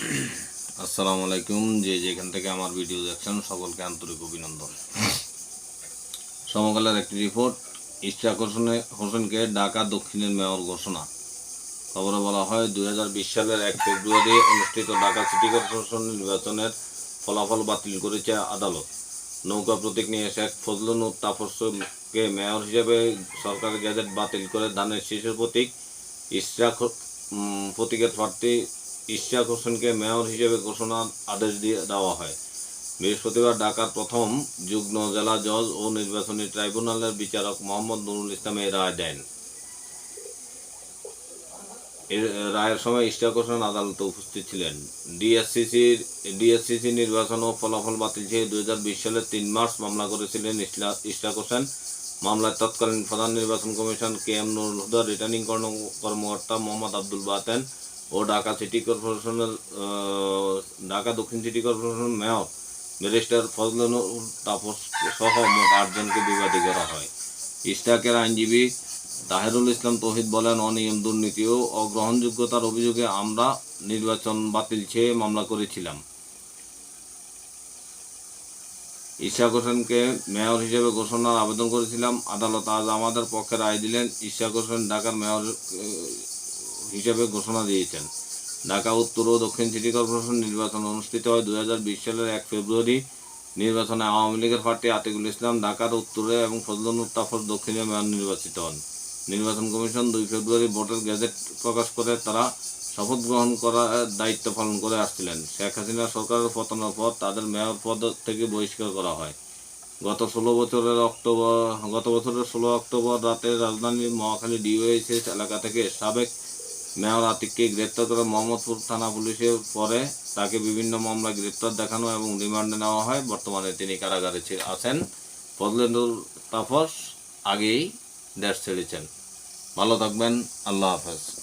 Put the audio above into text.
আসসালামু আলাইকুম। যে যেখান থেকে আমার ভিডিও দেখছেন, সকলকে আন্তরিক অভিনন্দন। সমকালের একটি রিপোর্ট ইশরাক হোসেনে হোসেনকে ঢাকা দক্ষিণের মেয়র ঘোষণা। খবরে বলা হয়, দুই হাজার বিশ সালের এক ফেব্রুয়ারি অনুষ্ঠিত ঢাকা সিটি কর্পোরেশন নির্বাচনের ফলাফল বাতিল করেছে আদালত। নৌকা প্রতীক নিয়ে শেখ ফজলুল তাপসকে মেয়র হিসেবে সরকারি গ্যাজেট বাতিল করে ধানের শীর্ষের প্রতীক ইশরাক প্রতীকের প্রার্থী ইশরাক হোসেনকে মেয়র হিসেবে ঘোষণার আদেশ দিয়ে দেওয়া হয়। বৃহস্পতিবার ঢাকার প্রথম যুগ্ম জেলা জজ ও নির্বাচনী ট্রাইব্যুনালের বিচারক মোহাম্মদ নুরুল ইসলাম এই রায় দেন। এর, রায়ের সময় ইশরাক হোসেন আদালতে উপস্থিত ছিলেন। ডিএসসিসির, ডিএসসিসি নির্বাচন ও ফলাফল বাতিল চেয়ে দুই হাজার বিশ সালের তিন মার্চ মামলা করেছিলেন ইশরাক হোসেন মামলায় তৎকালীন প্রধান নির্বাচন commission K M Nurul Huda returning কর্ম- কর্মকর্তা মোহাম্মদ আব্দুল বাতেন ও ঢাকা সিটি কর্পোরেশনের ঢাকা দক্ষিণ সিটি কর্পোরেশনের মেয়র, ব্যারিস্টার ফজলুল তাপস সহ মোট আটজনকে বিবাদী করা হয়। ইশতাকের আইনজীবী তাহেরুল ইসলাম তৌহিদ বলেন, অনিয়ম, দুর্নীতি ও অগ্রহণযোগ্যতার অভিযোগে আমরা নির্বাচন বাতিল চেয়ে মামলা করেছিলাম। ইশাক হোসেনকে মেয়র হিসেবে ঘোষণার আবেদন করেছিলাম। আদালত আজ আমাদের পক্ষে রায় দিলেন। ইশাক হোসেন ঢাকার মেয়র হিসেবে ঘোষণা দিয়েছেন। ঢাকা, উত্তর ও দক্ষিণ সিটি কর্পোরেশন নির্বাচন অনুষ্ঠিত হয় দুই হাজার বিশ সালের এক ফেব্রুয়ারি। নির্বাচনে আওয়ামী লীগের প্রার্থী আতিকুল ইসলাম ঢাকার উত্তরে এবং ফজলুল তাফর দক্ষিণে মেয়র নির্বাচিত হন। নির্বাচন কমিশন দুই ফেব্রুয়ারি ভোটের গেজেট প্রকাশ করে তারা শপথ গ্রহণ করার দায়িত্ব পালন করে আসছিলেন। শেখ হাসিনা সরকারের পতনের পর তাদের মেয়র পদ থেকে বহিষ্কার করা হয়। গত ষোলো বছরের অক্টোবর, গত বছরের ষোলো অক্টোবর রাতে রাজধানীর মহাখালী ডিওএইচএস এলাকা থেকে সাবেক মেয়র আতিককে গ্রেপ্তার করে মোহাম্মদপুর থানা পুলিশের পরে তাকে বিভিন্ন মামলায় গ্রেপ্তার দেখানো এবং রিমান্ডে নেওয়া হয়। বর্তমানে তিনি কারাগারে আছেন। ফজলেনুর তাফস আগেই দেশ ছেড়েছেন। ভালো থাকবেন। আল্লাহ হাফেজ।